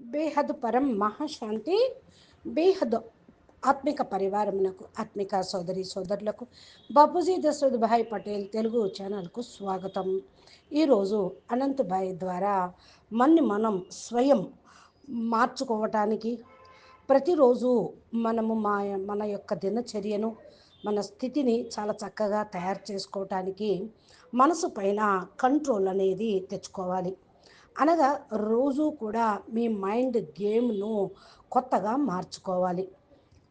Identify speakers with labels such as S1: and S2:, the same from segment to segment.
S1: బేహద్ పరం మహాశాంతి బేహద్ ఆత్మిక పరివారమునకు ఆత్మిక సోదరి సోదరులకు బాపూజీ దశరథ్ భాయ్ పటేల్ తెలుగు ఛానల్కు స్వాగతం. ఈరోజు అనంత్ భాయ్ ద్వారా మన్ని మనం స్వయం మార్చుకోవటానికి ప్రతిరోజు మనము మా మన యొక్క దినచర్యను మన స్థితిని చాలా చక్కగా తయారు చేసుకోవటానికి మనసు పైన కంట్రోల్ అనేది తెచ్చుకోవాలి. అనగా రోజు కూడా మీ మైండ్ గేమ్ను కొత్తగా మార్చుకోవాలి.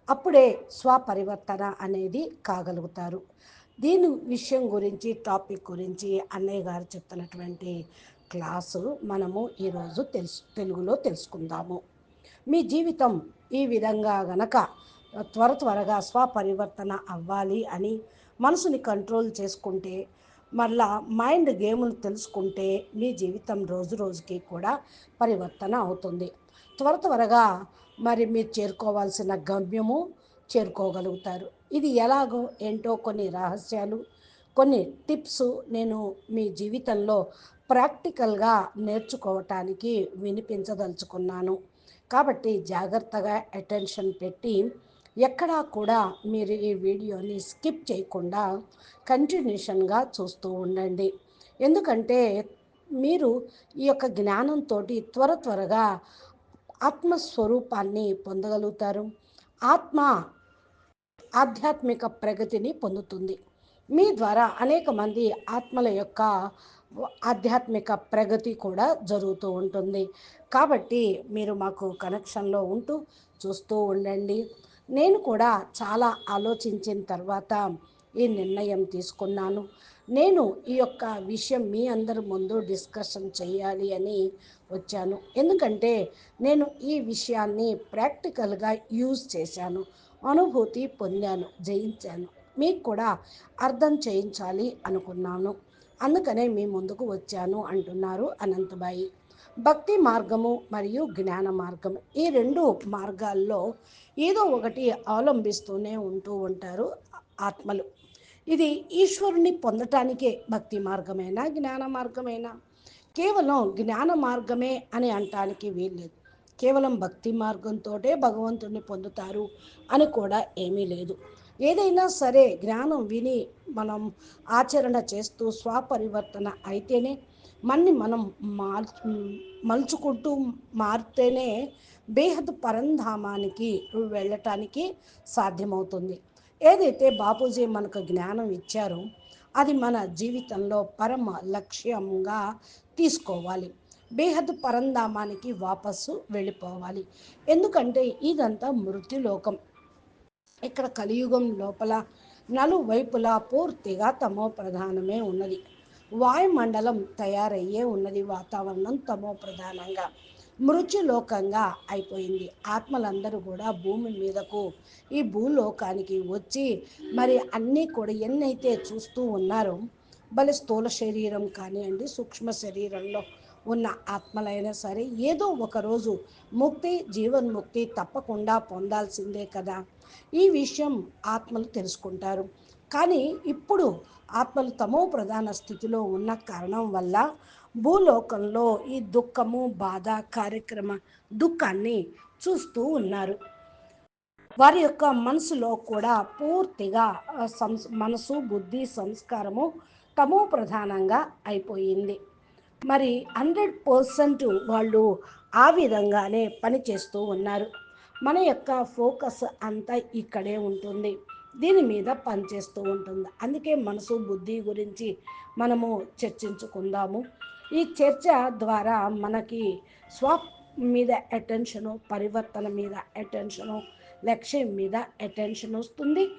S1: అప్పుడే స్వపరివర్తన అనేది కాగలుగుతారు. దీని విషయం గురించి టాపిక్ గురించి అన్నయ్య గారు చెప్తున్నటువంటి క్లాసు మనము ఈరోజు తెలుసు తెలుగులో తెలుసుకుందాము. మీ జీవితం ఈ విధంగా గనక త్వర త్వరగా స్వపరివర్తన అవ్వాలి అని మనసుని కంట్రోల్ చేసుకుంటే మళ్ళా మైండ్ గేములు తెలుసుకుంటే మీ జీవితం రోజు రోజుకి కూడా పరివర్తన అవుతుంది. త్వర త్వరగా మరి మీరు చేరుకోవాల్సిన గమ్యము చేరుకోగలుగుతారు. ఇది ఎలాగో ఏంటో కొన్ని రహస్యాలు కొన్ని టిప్స్ నేను మీ జీవితంలో ప్రాక్టికల్గా నేర్చుకోవటానికి వినిపించదలుచుకున్నాను. కాబట్టి జాగ్రత్తగా అటెన్షన్ పెట్టి ఎక్కడా కూడా మీరు ఈ వీడియోని స్కిప్ చేయకుండా కంటిన్యూషన్గా చూస్తూ ఉండండి. ఎందుకంటే మీరు ఈ యొక్క జ్ఞానంతో త్వర త్వరగా ఆత్మస్వరూపాన్ని పొందగలుగుతారు. ఆత్మ ఆధ్యాత్మిక ప్రగతిని పొందుతుంది. మీ ద్వారా అనేక మంది ఆత్మల యొక్క ఆధ్యాత్మిక ప్రగతి కూడా జరుగుతూ ఉంటుంది. కాబట్టి మీరు మాకు కనెక్షన్లో ఉంటూ చూస్తూ ఉండండి. నేను కూడా చాలా ఆలోచించిన తర్వాత ఈ నిర్ణయం తీసుకున్నాను. నేను ఈ యొక్క విషయం మీ అందరి ముందు డిస్కషన్ చేయాలి అని వచ్చాను. ఎందుకంటే నేను ఈ విషయాన్ని ప్రాక్టికల్గా యూజ్ చేశాను అనుభూతి పొందాను జయించాను. మీకు కూడా అర్థం చేయించాలి అనుకున్నాను. అందుకనే మీ ముందుకు వచ్చాను అంటున్నారు అనంతబాయి. భక్తి మార్గము మరియు జ్ఞాన మార్గం ఈ రెండు మార్గాల్లో ఏదో ఒకటి అవలంబిస్తూనే ఉంటూ ఉంటారు ఆత్మలు. ఇది ఈశ్వరుని పొందటానికే భక్తి మార్గమైనా జ్ఞాన మార్గమైనా. కేవలం జ్ఞాన మార్గమే అని అంటానికి వీల్లేదు. కేవలం భక్తి మార్గంతో భగవంతుడిని పొందుతారు అని కూడా ఏమీ లేదు. ఏదైనా సరే జ్ఞానం విని మనం ఆచరణ చేస్తూ స్వపరివర్తన అయితేనే మన్ని మనం మార్ మలుచుకుంటూ మారితేనే బేహద్ పరంధామానికి వెళ్ళటానికి సాధ్యమవుతుంది. ఏదైతే బాపూజీ మనకు జ్ఞానం ఇచ్చారో అది మన జీవితంలో పరమ లక్ష్యంగా తీసుకోవాలి. బేహద్ పరంధామానికి వాపసు వెళ్ళిపోవాలి. ఎందుకంటే ఇదంతా మృత్యులోకం. ఇక్కడ కలియుగం లోపల నలువైపులా పూర్తిగా తమో ప్రధానమే ఉన్నది. వాయుమండలం తయారయ్యే ఉన్నది వాతావరణం తమో ప్రధానంగా మృత్యులోకంగా అయిపోయింది. ఆత్మలందరూ కూడా భూమి మీదకు ఈ భూలోకానికి వచ్చి మరి అన్నీ కూడా ఎన్నైతే చూస్తూ ఉన్నారో భలే స్థూల శరీరం కానివ్వండి సూక్ష్మ శరీరంలో ఉన్న ఆత్మలైనా సరే ఏదో ఒకరోజు ముక్తి జీవన్ముక్తి తప్పకుండా పొందాల్సిందే కదా. ఈ విషయం ఆత్మలు తెలుసుకుంటారు. కానీ ఇప్పుడు ఆత్మలు తమో ప్రధాన స్థితిలో ఉన్న కారణం వల్ల భూలోకంలో ఈ దుఃఖము బాధ కార్యక్రమ దుఃఖాన్ని చూస్తూ ఉన్నారు. వారి యొక్క మనసులో కూడా పూర్తిగా సంస్ మనసు బుద్ధి సంస్కారము తమో ప్రధానంగా అయిపోయింది. మరి హండ్రెడ్ పర్సెంట్ వాళ్ళు ఆ విధంగానే పనిచేస్తూ ఉన్నారు. మన యొక్క ఫోకస్ అంతా ఇక్కడే ఉంటుంది. దీని మీద పనిచేస్తూ ఉంటుంది. అందుకే మనసు బుద్ధి గురించి మనము చర్చించుకుందాము. ఈ చర్చ ద్వారా మనకి స్వ మీద అటెన్షను పరివర్తన మీద అటెన్షను లక్ష్యం మీద అటెన్షన్ వస్తుంది.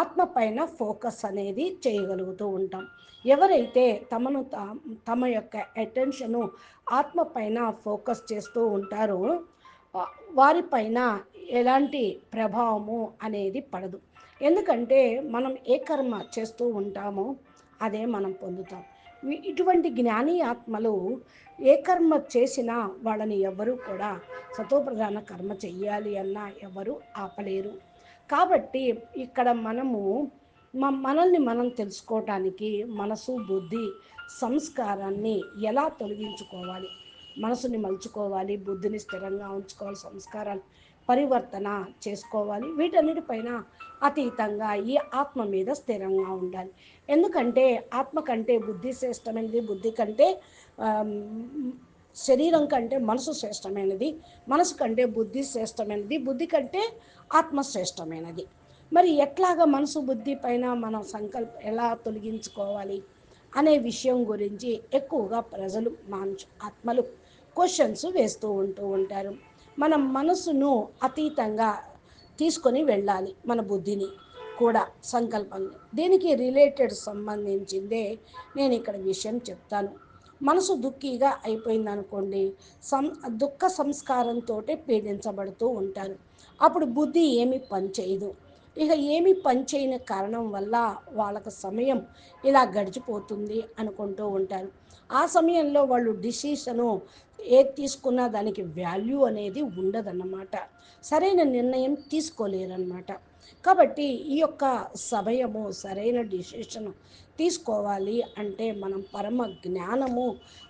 S1: ఆత్మ పైన ఫోకస్ అనేది చేయగలుగుతూ ఉంటాం. ఎవరైతే తమను తమ యొక్క అటెన్షను ఆత్మ పైన ఫోకస్ చేస్తూ ఉంటారో వారిపైన ఎలాంటి ప్రభావము అనేది పడదు. ఎందుకంటే మనం ఏ కర్మ చేస్తూ ఉంటామో అదే మనం పొందుతాం. ఇటువంటి జ్ఞాని ఆత్మలు ఏ కర్మ చేసినా వాళ్ళని ఎవరు కూడా సతోప్రధాన కర్మ చెయ్యాలి అన్నా ఎవరు ఆపలేరు. కాబట్టి ఇక్కడ మనము మనల్ని మనం తెలుసుకోవటానికి మనసు బుద్ధి సంస్కారాన్ని ఎలా తొలగించుకోవాలి? మనసుని మలుచుకోవాలి బుద్ధిని స్థిరంగా ఉంచుకోవాలి సంస్కారాలు పరివర్తన చేసుకోవాలి. వీటన్నిటిపైన అతీతంగా ఈ ఆత్మ మీద స్థిరంగా ఉండాలి. ఎందుకంటే ఆత్మ కంటే బుద్ధి శ్రేష్టమైనది బుద్ధి కంటే శరీరం కంటే మనసు శ్రేష్టమైనది మనసు కంటే బుద్ధి శ్రేష్టమైనది బుద్ధి కంటే ఆత్మశ్రేష్టమైనది. మరి ఎట్లాగా మనసు బుద్ధి పైన మనం సంకల్ప ఎలా తొలగించుకోవాలి అనే విషయం గురించి ఎక్కువగా ప్రజలు మాంచు ఆత్మలు క్వశ్చన్స్ వేస్తూ ఉంటూ ఉంటారు. మన మనసును అతీతంగా తీసుకొని వెళ్ళాలి మన బుద్ధిని కూడా సంకల్పం. దీనికి రిలేటెడ్ సంబంధించిందే నేను ఇక్కడ విషయం చెప్తాను. మనసు దుఃఖీగా అయిపోయింది అనుకోండి సం దుఃఖ సంస్కారంతో పీడించబడుతూ ఉంటారు. అప్పుడు బుద్ధి ఏమి పనిచేయదు. ఇక ఏమి పనిచేయని కారణం వల్ల వాళ్ళకు సమయం ఇలా గడిచిపోతుంది అనుకుంటూ ఉంటారు. ఆ సమయంలో వాళ్ళు డిసిషను ఏది తీసుకున్నా దానికి వాల్యూ అనేది ఉండదన్నమాట. సరైన నిర్ణయం తీసుకోలేరన్నమాట. కాబట్టి ఈ యొక్క సమయము సరైన డిసిషన్ తీసుకోవాలి అంటే మనం పరమ జ్ఞానము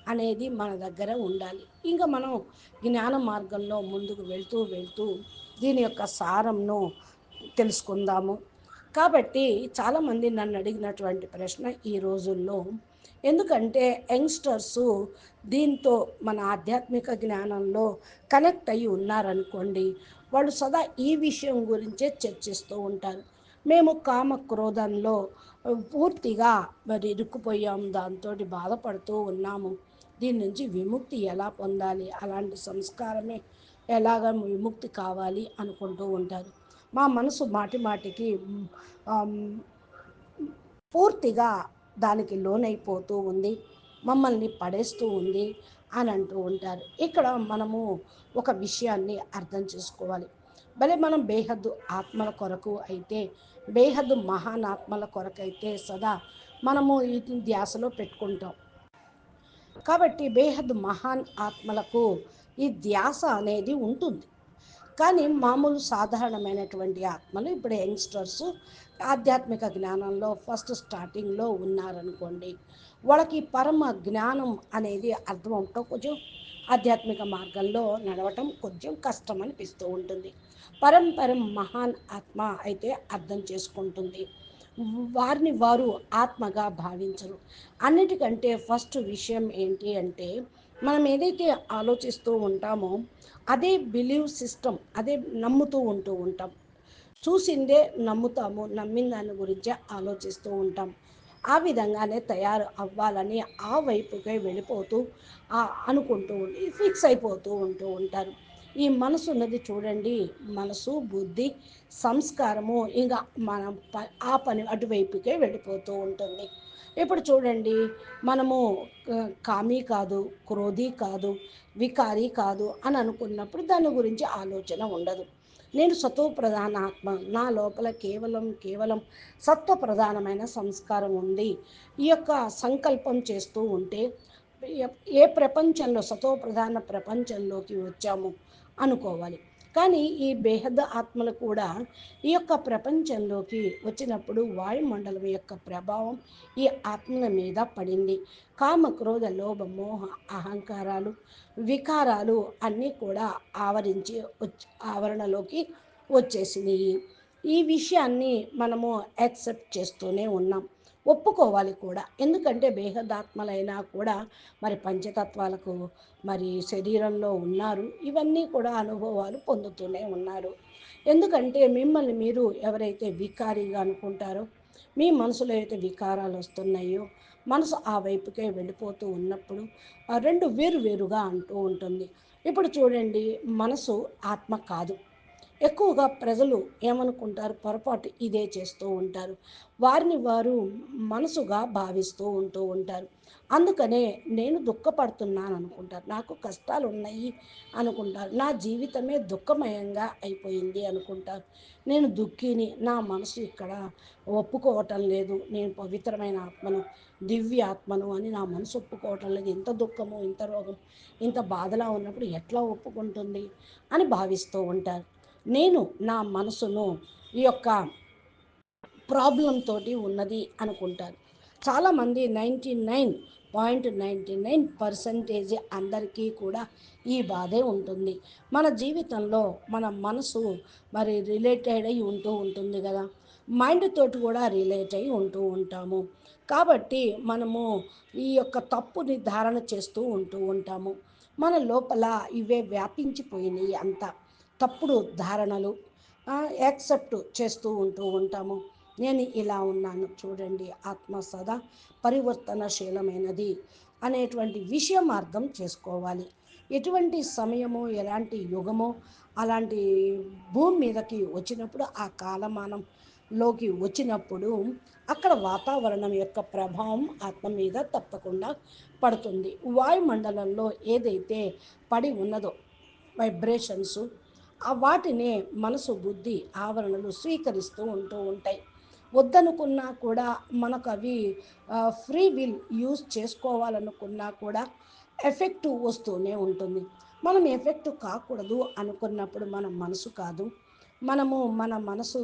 S1: అనేది మన దగ్గర ఉండాలి. ఇంకా మనం జ్ఞాన మార్గంలో ముందుకు వెళ్తూ వెళ్తూ దీని యొక్క సారంను తెలుసుకుందాము. కాబట్టి చాలామంది నన్ను అడిగినటువంటి ప్రశ్న ఈ రోజుల్లో ఎందుకంటే యంగ్స్టర్స్ దీంతో మన ఆధ్యాత్మిక జ్ఞానంలో కనెక్ట్ అయ్యి ఉన్నారనుకోండి వాళ్ళు సదా ఈ విషయం గురించే చర్చిస్తూ ఉంటారు. మేము కామ క్రోధంలో పూర్తిగా మరి ఇరుక్కుపోయాం దాంతో బాధపడుతూ ఉన్నాము. దీని నుంచి విముక్తి ఎలా పొందాలి? అలాంటి సంస్కారమే ఎలాగ విముక్తి కావాలి అనుకుంటూ ఉంటారు. మా మనసు మాటి మాటికి పూర్తిగా దానికి లోనైపోతూ ఉంది మమ్మల్ని పడేస్తూ ఉంది అని అంటూ ఉంటారు. ఇక్కడ మనము ఒక విషయాన్ని అర్థం చేసుకోవాలి. భలే మనం బేహద్దు ఆత్మల కొరకు అయితే బేహద్దు మహాన్ ఆత్మల కొరకైతే సదా మనము ఈ ధ్యాసలో పెట్టుకుంటాం. కాబట్టి బేహద్దు మహాన్ ఆత్మలకు ఈ ధ్యాస అనేది ఉంటుంది. కానీ మామూలు సాధారణమైనటువంటి ఆత్మలు ఇప్పుడు యంగ్స్టర్స్ ఆధ్యాత్మిక జ్ఞానంలో ఫస్ట్ స్టార్టింగ్లో ఉన్నారనుకోండి వాళ్ళకి పరమ జ్ఞానం అనేది అర్థం అవటం కొంచెం ఆధ్యాత్మిక మార్గంలో నడవటం కొంచెం కష్టం అనిపిస్తూ ఉంటుంది పరంపరం మహాన్ ఆత్మ అయితే అర్థం చేసుకుంటుంది. వారిని వారు ఆత్మగా భావించరు. అన్నిటికంటే ఫస్ట్ విషయం ఏంటి అంటే మనం ఏదైతే ఆలోచిస్తూ ఉంటామో అదే బిలీవ్ సిస్టమ్ అదే నమ్ముతూ ఉంటూ ఉంటాం. చూసిందే నమ్ముతాము నమ్మిన దాని గురించే ఆలోచిస్తూ ఉంటాం. ఆ విధంగానే తయారు అవ్వాలని ఆ వైపుకే వెళ్ళిపోతూ అనుకుంటూ ఫిక్స్ అయిపోతూ ఉంటూ ఉంటారు. ఈ మనసు ఉన్నది చూడండి మనసు బుద్ధి సంస్కారము ఇంకా మనం ఆ పని అటువైపుకే వెళ్ళిపోతూ ఉంటుంది. ఇప్పుడు చూడండి మనము కామీ కాదు క్రోధి కాదు వికారి కాదు అని అనుకున్నప్పుడు దాని గురించి ఆలోచన ఉండదు. నేను సత్వ ప్రధాన ఆత్మ నా లోపల కేవలం కేవలం సత్వ ప్రధానమైన సంస్కారం ఉంది ఈ యొక్క సంకల్పం చేస్తూ ఉంటే ఏ ప్రపంచంలో సత్వ ప్రధాన ప్రపంచంలోకి వచ్చాము అనుకోవాలి. కానీ ఈ బేహద ఆత్మలు కూడా ఈ యొక్క ప్రపంచంలోకి వచ్చినప్పుడు వాయుమండలం యొక్క ప్రభావం ఈ ఆత్మల మీద పడింది. కామ క్రోధ లోభ మోహ అహంకారాలు వికారాలు అన్నీ కూడా ఆవరించి ఆవరణలోకి వచ్చేసినాయి. ఈ విషయాన్ని మనము యాక్సెప్ట్ చేస్తూనే ఉన్నాం. ఒప్పుకోవాలి కూడా. ఎందుకంటే బేహదాత్మలైనా కూడా మరి పంచతత్వాలకు మరి శరీరంలో ఉన్నారు. ఇవన్నీ కూడా అనుభవాలు పొందుతూనే ఉన్నారు. ఎందుకంటే మిమ్మల్ని మీరు ఎవరైతే వికారిగా అనుకుంటారో మీ మనసులో అయితే వికారాలు వస్తున్నాయో మనసు ఆ వైపుకే వెళ్ళిపోతూ ఉన్నప్పుడు ఆ రెండు వేరు వేరుగా అంటూ ఉంటుంది. ఇప్పుడు చూడండి మనసు ఆత్మ కాదు. ఎక్కువగా ప్రజలు ఏమనుకుంటారు? పొరపాటు ఇదే చేస్తూ ఉంటారు. వారిని వారు మనసుగా భావిస్తూ ఉంటూ ఉంటారు. అందుకనే నేను దుఃఖపడుతున్నాను అనుకుంటారు. నాకు కష్టాలు ఉన్నాయి అనుకుంటారు. నా జీవితమే దుఃఖమయంగా అయిపోయింది అనుకుంటారు. నేను దుఃఖిని నా మనసు ఇక్కడ ఒప్పుకోవటం లేదు. నేను పవిత్రమైన ఆత్మను దివ్య ఆత్మను అని నా మనసు ఒప్పుకోవటం లేదు. ఇంత దుఃఖము ఇంత రోగం ఇంత బాధలా ఉన్నప్పుడు ఎట్లా ఒప్పుకుంటుంది? అని భావిస్తూ ఉంటారు. నేను నా మనసును ఈ యొక్క ప్రాబ్లంతో ఉన్నది అనుకుంటారు. చాలామంది ninety nine point ninety nine percentage అందరికీ కూడా ఈ బాధే ఉంటుంది. మన జీవితంలో మన మనసు మరి రిలేటెడ్ అయి ఉంటూ ఉంటుంది కదా. మైండ్ తోటి కూడా రిలేట్ అయి ఉంటూ ఉంటాము. కాబట్టి మనము ఈ యొక్క తప్పు నిర్ధారణ చేస్తూ ఉంటూ ఉంటాము. మన లోపల ఇవే వ్యాపించిపోయినాయి అంతా. తప్పుడు ధారణలు యాక్సెప్ట్ చేస్తూ ఉంటూ ఉంటాము. నేను ఇలా ఉన్నాను చూడండి ఆత్మ సదా పరివర్తనశీలమైనది అనేటువంటి విషయం అర్థం చేసుకోవాలి. ఎటువంటి సమయము ఎలాంటి యుగమో అలాంటి భూమి మీదకి వచ్చినప్పుడు ఆ కాలమానంలోకి వచ్చినప్పుడు అక్కడ వాతావరణం యొక్క ప్రభావం ఆత్మ మీద తప్పకుండా పడుతుంది. వాయుమండలంలో ఏదైతే పడి ఉన్నదో వైబ్రేషన్స్ వాటిని మనసు బుద్ధి ఆవరణలు స్వీకరిస్తూ ఉంటూ ఉంటాయి. వద్దనుకున్నా కూడా మనకు అవి ఫ్రీ విల్ యూజ్ చేసుకోవాలనుకున్నా కూడా ఎఫెక్ట్ వస్తూనే ఉంటుంది. మనం ఎఫెక్ట్ కాకూడదు అనుకున్నప్పుడు మన మనసు కాదు. మనము మన మనసు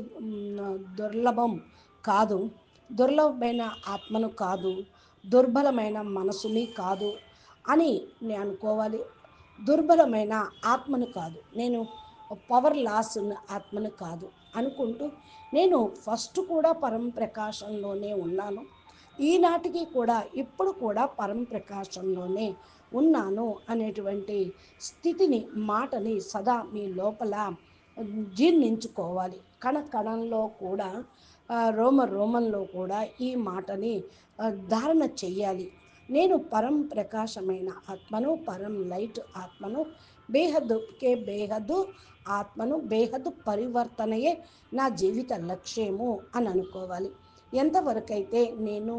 S1: దుర్లభం కాదు. దుర్లభమైన ఆత్మను కాదు. దుర్బలమైన మనసుని కాదు అని నేను అనుకోవాలి. దుర్బలమైన ఆత్మను కాదు. నేను పవర్ లాస్ ఆత్మను కాదు అనుకుంటూ నేను ఫస్ట్ కూడా పరం ప్రకాశంలోనే ఉన్నాను. ఈనాటికి కూడా ఇప్పుడు కూడా పరం ప్రకాశంలోనే ఉన్నాను అనేటువంటి స్థితిని మాటని సదా మీ లోపల జీర్ణించుకోవాలి. కణ కణంలో కూడా రోమ రోమంలో కూడా ఈ మాటని ధారణ చెయ్యాలి. నేను పరం ప్రకాశమైన ఆత్మను పరం లైట్ ఆత్మను బేహద్దుకే బేహద్దు ఆత్మను బేహద్దు పరివర్తనయే నా జీవిత లక్ష్యము అని అనుకోవాలి. ఎంతవరకైతే నేను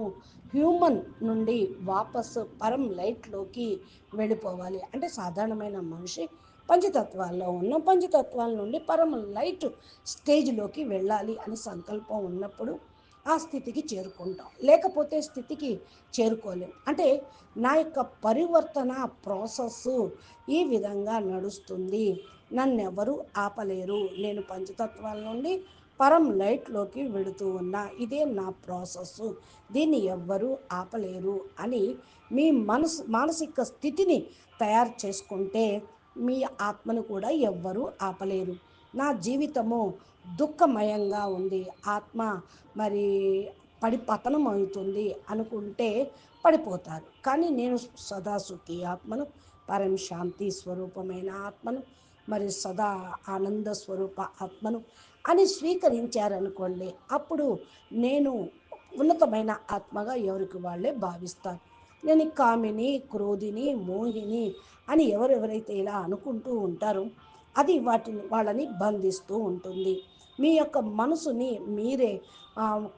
S1: హ్యూమన్ నుండి వాపసు పరం లైట్లోకి వెళ్ళిపోవాలి. అంటే సాధారణమైన మనిషి పంచతత్వాల్లో ఉన్న పంచతత్వాల నుండి పరం లైట్ స్టేజ్లోకి వెళ్ళాలి అని సంకల్పం ఉన్నప్పుడు ఆ స్థితికి చేరుకుంటాం. లేకపోతే స్థితికి చేరుకోలేం. అంటే నా యొక్క పరివర్తన ప్రాసెస్ ఈ విధంగా నడుస్తుంది. నన్ను ఆపలేరు. నేను పంచతత్వాల నుండి పరం లైట్లోకి వెళుతూ ఉన్నా. ఇదే నా ప్రాసెస్ దీన్ని ఎవ్వరూ ఆపలేరు అని మీ మనసు మానసిక స్థితిని తయారు చేసుకుంటే మీ ఆత్మను కూడా ఎవ్వరూ ఆపలేరు. నా జీవితము దుఃఖమయంగా ఉంది. ఆత్మ మరి పడి పతనం అవుతుంది అనుకుంటే పడిపోతారు. కానీ నేను సదాసుఖి ఆత్మను పరం శాంతి స్వరూపమైన ఆత్మను మరి సదా ఆనంద స్వరూప ఆత్మను అని స్వీకరించారనుకోండి అప్పుడు నేను ఉన్నతమైన ఆత్మగా ఎవరికి వాళ్ళే భావిస్తారు. నేను కామిని క్రోధిని మోహిని అని ఎవరెవరైతే ఇలా అనుకుంటూ ఉంటారో అది వాటిని వాళ్ళని బంధిస్తూ ఉంటుంది. మీ యొక్క మనసుని మీరే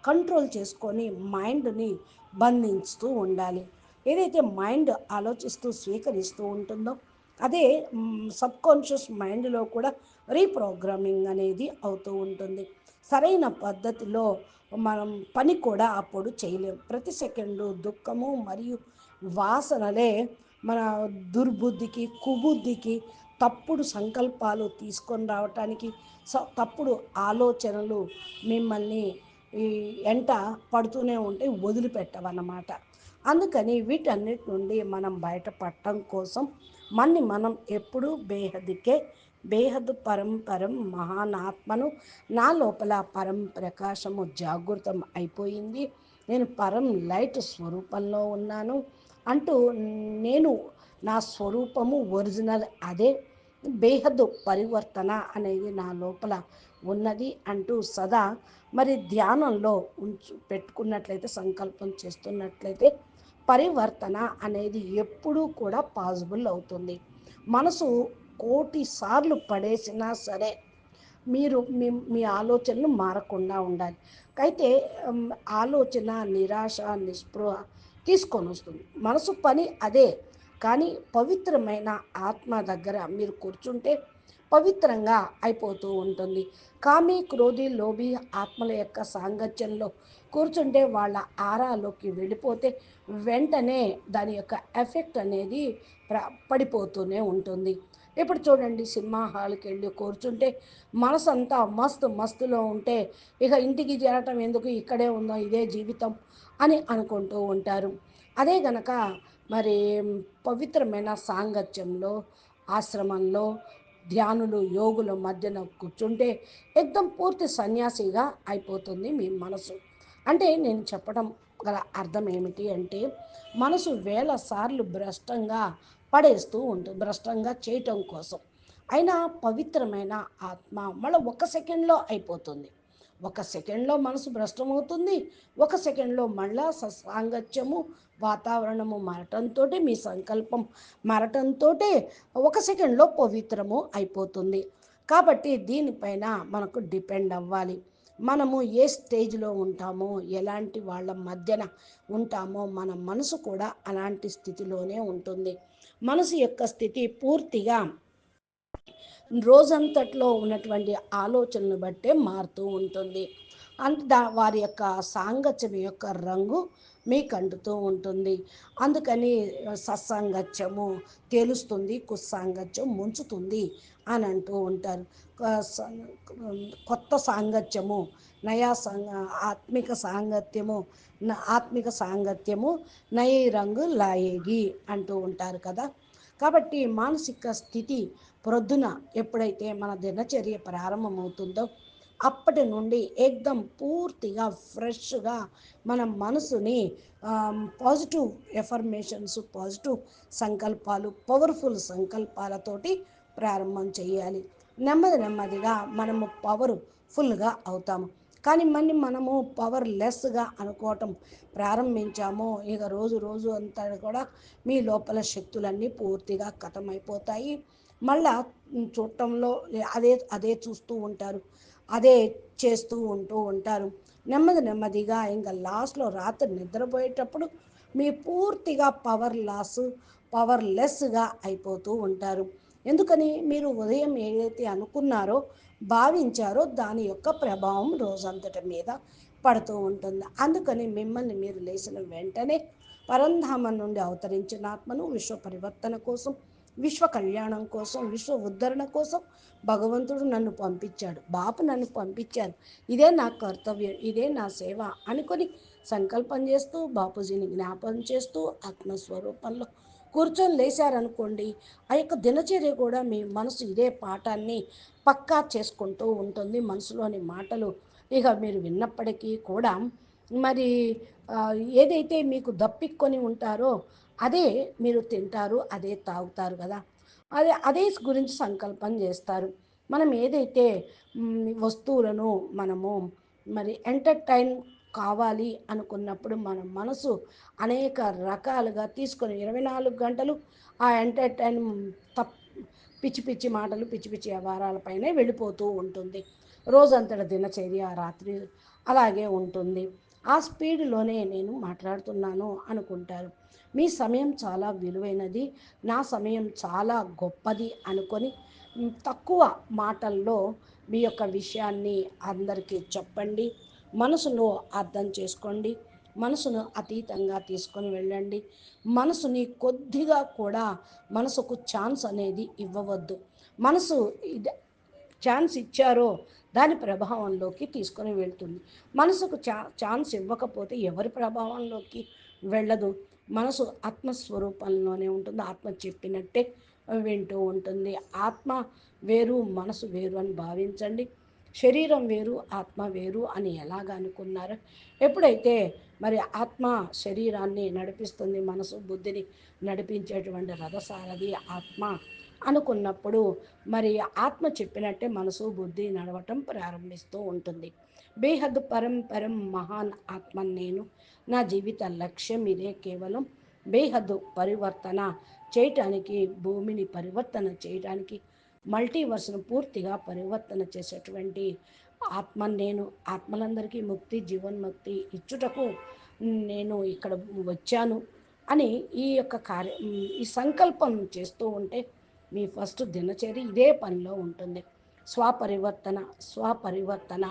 S1: కంట్రోల్ చేసుకొని మైండ్ని బంధిస్తూ ఉండాలి. ఏదైతే మైండ్ ఆలోచిస్తూ స్వీకరిస్తూ ఉంటుందో అదే సబ్కాన్షియస్ మైండ్లో కూడా రీప్రోగ్రామింగ్ అనేది అవుతూ ఉంటుంది. సరైన పద్ధతిలో మనం పని కూడా అప్పుడు చేయలేం. ప్రతి సెకండు దుఃఖము మరియు వాసనలే మన దుర్బుద్ధికి కుబుద్ధికి తప్పుడు సంకల్పాలు తీసుకొని రావటానికి తప్పుడు ఆలోచనలు మిమ్మల్ని ఈ ఎంట పడుతూనే ఉంటే వదిలిపెట్టవన్నమాట. అందుకని వీటన్నిటి నుండి మనం బయటపడటం కోసం మన్ని మనం ఎప్పుడూ బేహదికే బేహద్ పరంపరం మహానాత్మను నా లోపల పరం ప్రకాశము జాగృతం అయిపోయింది. నేను పరం లైట్ స్వరూపంలో ఉన్నాను. అంటూ నేను నా స్వరూపము ఒరిజినల్ అదే బేహద్దు పరివర్తన అనేది నా లోపల ఉన్నది అంటూ సదా మరి ధ్యానంలో ఉంచు పెట్టుకున్నట్లయితే సంకల్పం చేస్తున్నట్లయితే పరివర్తన అనేది ఎప్పుడూ కూడా పాసిబుల్ అవుతుంది. మనసు కోటి సార్లు పడేసినా సరే మీరు మీ మీ ఆలోచనలు మారకుండా ఉండాలి. అయితే ఆలోచన నిరాశ నిస్పృహ తీసుకొని వస్తుంది. మనసు పని అదే కానీ పవిత్రమైన ఆత్మ దగ్గర మీరు కూర్చుంటే పవిత్రంగా అయిపోతూ ఉంటుంది. కామి క్రోధి లోభి ఆత్మల యొక్క సాంగత్యంలో కూర్చుంటే వాళ్ళ ఆరాలోకి వెళ్ళిపోతే వెంటనే దాని యొక్క ఎఫెక్ట్ అనేది పడిపోతూనే ఉంటుంది. ఇప్పుడు చూడండి సినిమా హాల్కి వెళ్ళి కూర్చుంటే మనసంతా మస్తు మస్తులో ఉంటే ఇక ఇంటికి చేరటం ఎందుకు? ఇక్కడే ఉందో? ఇదే జీవితం అని అనుకుంటూ ఉంటారు. అదే గనక మరి పవిత్రమైన సాంగత్యంలో ఆశ్రమంలో ధ్యానులు యోగుల మధ్యన కూర్చుంటే ఎక్దం పూర్తి సన్యాసిగా అయిపోతుంది మీ మనసు. అంటే నేను చెప్పడం గల అర్థం ఏమిటి అంటే మనసు వేల సార్లు భ్రష్టంగా పడేస్తూ ఉంటుంది భ్రష్టంగా చేయటం కోసం. అయినా పవిత్రమైన ఆత్మ మళ్ళీ ఒక సెకండ్లో అయిపోతుంది. ఒక సెకండ్లో మనసు భ్రష్టమవుతుంది ఒక సెకండ్లో మళ్ళా సాంగత్యము వాతావరణము మారటంతో మీ సంకల్పం మారటంతో ఒక సెకండ్లో పవిత్రము అయిపోతుంది. కాబట్టి దీనిపైన మనకు డిపెండ్ అవ్వాలి. మనము ఏ స్టేజ్లో ఉంటామో ఎలాంటి వాళ్ళ మధ్యన ఉంటామో మన మనసు కూడా అలాంటి స్థితిలోనే ఉంటుంది. మనసు యొక్క స్థితి పూర్తిగా రోజంతట్లో ఉన్నటువంటి ఆలోచనను బట్టే మారుతూ ఉంటుంది. అంత వారి యొక్క సాంగత్యం యొక్క రంగు మీకు అంటుతూ ఉంటుంది. అందుకని సత్సాంగత్యము తేలుస్తుంది కుస్సాంగత్యం ముంచుతుంది అని అంటూ ఉంటారు. కొత్త సాంగత్యము నయా సాంగ ఆత్మిక సాంగత్యము ఆత్మిక సాంగత్యము నయ రంగు లాయేగి అంటూ ఉంటారు కదా. కాబట్టి మానసిక స్థితి ప్రొద్దున ఎప్పుడైతే మన దినచర్య ప్రారంభమవుతుందో అప్పటి నుండి ఏకదం పూర్తిగా ఫ్రెష్గా మన మనసుని పాజిటివ్ ఎఫర్మేషన్స్ పాజిటివ్ సంకల్పాలు పవర్ఫుల్ సంకల్పాలతోటి ప్రారంభం చేయాలి. నెమ్మది నెమ్మదిగా మనము పవర్ ఫుల్గా అవుతాము. కానీ మళ్ళీ మనము పవర్ లెస్గా అనుకోవటం ప్రారంభించాము. ఇక రోజు రోజు అంతా కూడా మీ లోపల శక్తులన్నీ పూర్తిగా కథమైపోతాయి. మళ్ళా చూడటంలో అదే అదే చూస్తూ ఉంటారు. అదే చేస్తూ ఉంటూ ఉంటారు. నెమ్మది నెమ్మదిగా ఇంకా లాస్ట్లో రాత్రి నిద్రపోయేటప్పుడు మీ పూర్తిగా పవర్ లాస్ పవర్ లెస్గా అయిపోతూ ఉంటారు. ఎందుకని? మీరు ఉదయం ఏదైతే అనుకున్నారో భావించారో దాని యొక్క ప్రభావం రోజంతటి మీద పడుతూ ఉంటుంది. అందుకని మిమ్మల్ని మీరు లేచిన వెంటనే పరంధామం నుండి అవతరించిన ఆత్మను విశ్వ పరివర్తన కోసం విశ్వ కళ్యాణం కోసం విశ్వ ఉద్ధరణ కోసం భగవంతుడు నన్ను పంపించాడు. బాపు నన్ను పంపించారు. ఇదే నా కర్తవ్యం ఇదే నా సేవ అనుకొని సంకల్పం చేస్తూ బాపూజీని జ్ఞాపకం చేస్తూ ఆత్మస్వరూపంలో కూర్చొని లేచారనుకోండి ఆ యొక్క దినచర్య కూడా మీ మనసు ఇదే పాఠాన్ని పక్కా చేసుకుంటూ ఉంటుంది మనసులోని మాటలు. ఇక మీరు విన్నప్పటికీ కూడా మరి ఏదైతే మీకు దప్పిక్కొని ఉంటారో అదే మీరు తింటారు అదే తాగుతారు కదా. అదే అదే గురించి సంకల్పం చేస్తారు. మనం ఏదైతే వస్తువులను మనము మరి ఎంటర్టైన్ కావాలి అనుకున్నప్పుడు మన మనసు అనేక రకాలుగా తీసుకొని ఇరవై నాలుగు గంటలు ఆ ఎంటర్టైన్ తప్ పిచ్చి పిచ్చి మాటలు పిచ్చి పిచ్చి వ్యవహారాలపైనే వెళ్ళిపోతూ ఉంటుంది. రోజంతట దినచర్య రాత్రి అలాగే ఉంటుంది. ఆ స్పీడ్లోనే నేను మాట్లాడుతున్నాను అనుకుంటారు. మీ సమయం చాలా విలువైనది నా సమయం చాలా గొప్పది అనుకొని తక్కువ మాటల్లో మీ యొక్క విషయాన్ని అందరికీ చెప్పండి. మనసులో అర్థం చేసుకోండి. మనసును అతీతంగా తీసుకొని వెళ్ళండి. మనసుని కొద్దిగా కూడా మనసుకు ఛాన్స్ అనేది ఇవ్వవద్దు. మనసు ఛాన్స్ ఇచ్చారో దాని ప్రభావంలోకి తీసుకొని వెళ్తుంది. మనసుకు ఛా ఛాన్స్ ఇవ్వకపోతే ఎవరి ప్రభావంలోకి వెళ్ళదు? మనసు ఆత్మస్వరూపంలోనే ఉంటుంది. ఆత్మ చెప్పినట్టే వింటూ ఉంటుంది. ఆత్మ వేరు మనసు వేరు అని భావించండి. శరీరం వేరు ఆత్మ వేరు అని ఎలాగ అనుకున్నారు? ఎప్పుడైతే మరి ఆత్మ శరీరాన్ని నడిపిస్తుంది మనసు బుద్ధిని నడిపించేటువంటి రథసారథి ఆత్మ అనుకున్నప్పుడు మరి ఆత్మ చెప్పినట్టే మనసు బుద్ధి నడవటం ప్రారంభిస్తూ ఉంటుంది. బేహద్ పరం పరం మహాన్ ఆత్మ నేను. నా జీవిత లక్ష్యం ఇదే కేవలం బేహద్దు పరివర్తన చేయటానికి భూమిని పరివర్తన చేయటానికి మల్టీవర్స్ను పూర్తిగా పరివర్తన చేసేటువంటి ఆత్మ నేను ఆత్మలందరికీ ముక్తి జీవన్ముక్తి ఇచ్చుటకు నేను ఇక్కడ వచ్చాను అని ఈ యొక్క కార్య ఈ సంకల్పం చేస్తూ ఉంటే మీ ఫస్ట్ దినచర్య ఇదే పనిలో ఉంటుంది. స్వపరివర్తన స్వపరివర్తన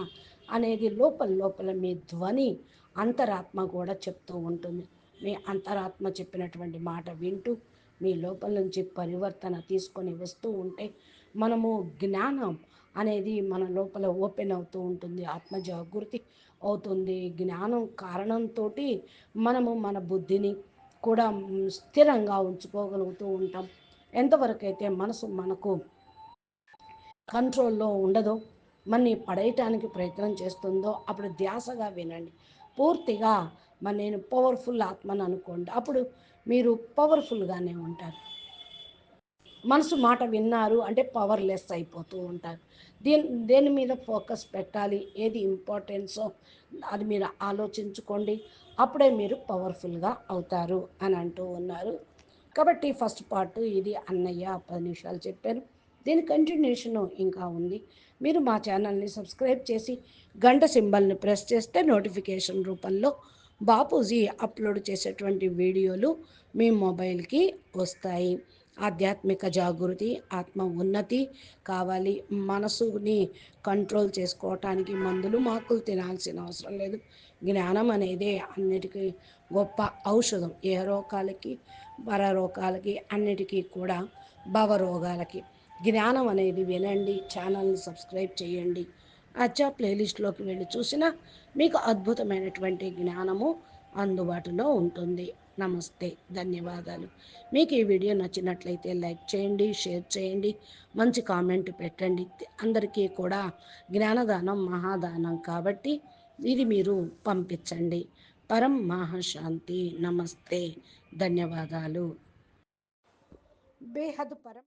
S1: అనేది లోపల లోపల మీ ధ్వని అంతరాత్మ కూడా చెప్తూ ఉంటుంది. మీ అంతరాత్మ చెప్పినటువంటి మాట వింటూ మీ లోపల నుంచి పరివర్తన తీసుకొని వస్తూ ఉంటే మనము జ్ఞానం అనేది మన లోపల ఓపెన్ అవుతూ ఉంటుంది ఆత్మ జాగృతి అవుతుంది. జ్ఞానం కారణంతో మనము మన బుద్ధిని కూడా స్థిరంగా ఉంచుకోగలుగుతూ ఉంటాం. ఎంతవరకు అయితే మనసు మనకు కంట్రోల్లో ఉండదో మన్ని పడేయటానికి ప్రయత్నం చేస్తుందో అప్పుడు ధ్యాసగా వినండి. పూర్తిగా మరి నేను పవర్ఫుల్ ఆత్మను అనుకోండి అప్పుడు మీరు పవర్ఫుల్గానే ఉంటారు. మనసు మాట విన్నారు అంటే పవర్లెస్ అయిపోతూ ఉంటారు. దీని దేని మీద ఫోకస్ పెట్టాలి? ఏది ఇంపార్టెన్సో అది మీరు ఆలోచించుకోండి. అప్పుడే మీరు పవర్ఫుల్గా అవుతారు అని అంటూ ఉన్నారు. కాబట్టి ఫస్ట్ పార్ట్ ఇది అన్నయ్య పది నిమిషాలు చెప్పాను దీని కంటిన్యూషన్ ఇంకా ఉంది. మీరు మా ఛానల్ని సబ్స్క్రైబ్ చేసి గంట సింబల్ని ప్రెస్ చేస్తే నోటిఫికేషన్ రూపంలో బాపూజీ అప్లోడ్ చేసేటువంటి వీడియోలు మీ మొబైల్కి వస్తాయి. ఆధ్యాత్మిక జాగృతి ఆత్మ ఉన్నతి కావాలి. మనసుని కంట్రోల్ చేసుకోవటానికి మందులు మాకులు తినాల్సిన అవసరం లేదు. జ్ఞానం అనేది అన్నిటికీ గొప్ప ఔషధం. ఏ రోగాలకి పరరోగాలకి అన్నిటికీ కూడా భవరోగాలకి. జ్ఞానం అనేది వినండి ఛానల్ని సబ్స్క్రైబ్ చేయండి. అచ్చా ప్లేలిస్ట్లోకి వెళ్ళి చూసినా మీకు అద్భుతమైనటువంటి జ్ఞానము అందుబాటులో ఉంటుంది. నమస్తే ధన్యవాదాలు. మీకు ఈ వీడియో నచ్చినట్లయితే లైక్ చేయండి షేర్ చేయండి మంచి కామెంట్ పెట్టండి. అందరికీ కూడా జ్ఞానదానం మహాదానం కాబట్టి ఇది మీరు పంపించండి. పరం మహాశాంతి నమస్తే ధన్యవాదాలు. బేహద్ పరం